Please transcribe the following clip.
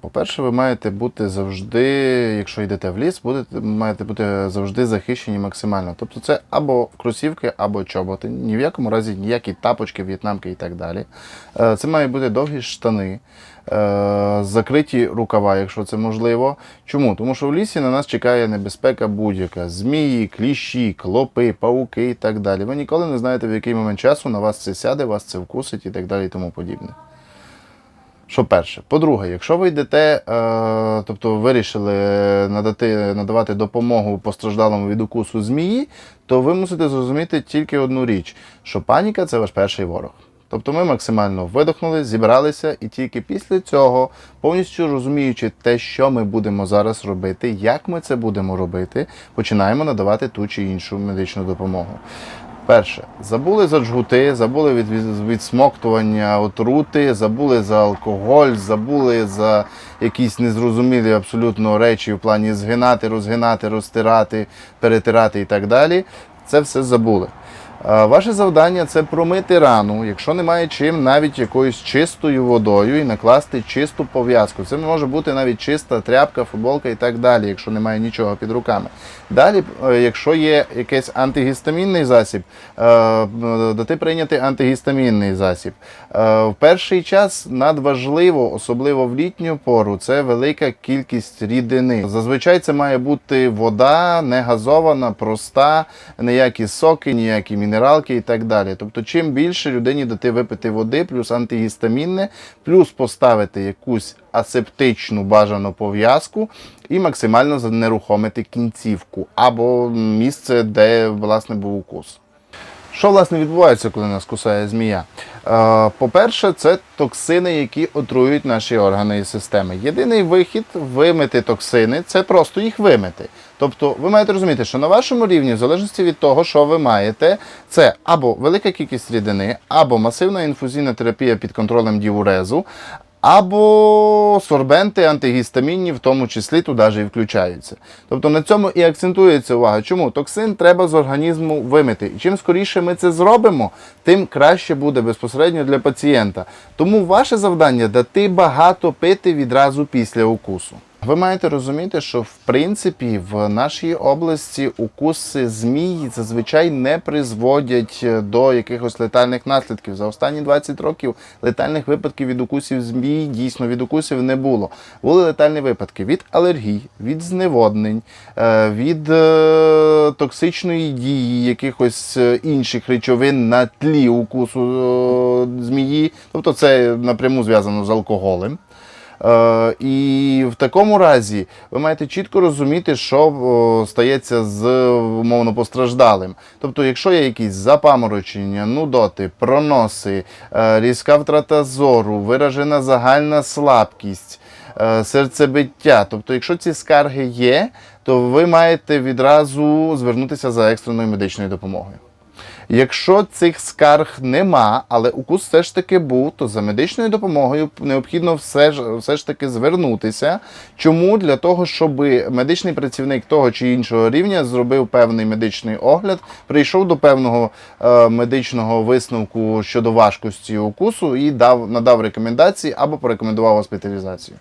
По-перше, ви маєте бути завжди, якщо йдете в ліс, будете, маєте бути завжди захищені максимально. Тобто це або кросівки, або чоботи. Ні в якому разі ніякі тапочки, в'єтнамки і так далі. Е, Це мають бути довгі штани, е, закриті рукава, якщо це можливо. Чому? Тому що в лісі на нас чекає небезпека будь-яка: змії, кліщі, клопи, пауки і так далі. Ви ніколи не знаєте, в який момент часу на вас це сяде, вас це вкусить і так далі і тому подібне. Що перше. По-друге, якщо ви йдете, е, тобто вирішили надати, надавати допомогу постраждалому від укусу змії, то ви мусите зрозуміти тільки одну річ, що паніка це ваш перший ворог. Тобто ми максимально видохнули, зібралися, і тільки після цього, повністю розуміючи те, що ми будемо зараз робити, як ми це будемо робити, починаємо надавати ту чи іншу медичну допомогу. Перше, забули за джгути, забули від, від відсмоктування отрути, забули за алкоголь, забули за якісь незрозумілі абсолютно речі в плані згинати, розгинати, розтирати, перетирати і так далі. Це все забули. Ваше завдання це промити рану, якщо немає чим, навіть якоюсь чистою водою і накласти чисту пов'язку. Це може бути навіть чиста тряпка, футболка і так далі, якщо немає нічого під руками. Далі, е, якщо є якийсь антигістамінний засіб, е, дати прийняти антигістамінний засіб. Е, В перший час надважливо, особливо в літню пору, це велика кількість рідини. Зазвичай це має бути вода, не газована, проста, ніякі соки, ніякі мінералки і так далі. Тобто, чим більше людині дати випити води, плюс антигістамінне, плюс поставити якусь асептичну бажану пов'язку і максимально занерухомити кінцівку або місце, де власне був укус. Що власне відбувається, коли нас кусає змія? Е, По-перше, це токсини, які отруюють наші органи і системи. Єдиний вихід вимити токсини це просто їх вимити. Тобто, ви маєте розуміти, що на вашому рівні, в залежності від того, що ви маєте, це або велика кількість рідини, або масивна інфузійна терапія під контролем діурезу, або сорбенти антигістамінні, в тому числі туди ж і включаються. Тобто на цьому і акцентується увага. Чому? Токсин треба з організму вимити. І чим скоріше ми це зробимо, тим краще буде безпосередньо для пацієнта. Тому ваше завдання дати багато пити відразу після укусу. Ви маєте розуміти, що в принципі в нашій області укуси змій зазвичай не призводять до якихось летальних наслідків. За останні 20 років летальних випадків від укусів змій дійсно від укусів не було. Були летальні випадки від алергій, від зневоднень, е, від е, токсичної дії якихось е, інших речовин на тлі укусу е, змії. Тобто це напряму зв'язано з алкоголем. Е, і в такому разі ви маєте чітко розуміти, що стається з умовно постраждалим. Тобто, якщо є якісь запаморочення, нудоти, проноси, е, різка втрата зору, виражена загальна слабкість, е, серцебиття, тобто, якщо ці скарги є, то ви маєте відразу звернутися за екстреною медичною допомогою. Якщо цих скарг нема, але укус все ж таки був, то за медичною допомогою необхідно все ж все ж таки звернутися. Чому? Для того, щоб медичний працівник того чи іншого рівня зробив певний медичний огляд, прийшов до певного е, медичного висновку щодо важкості укусу і дав надав рекомендації або порекомендував госпіталізацію.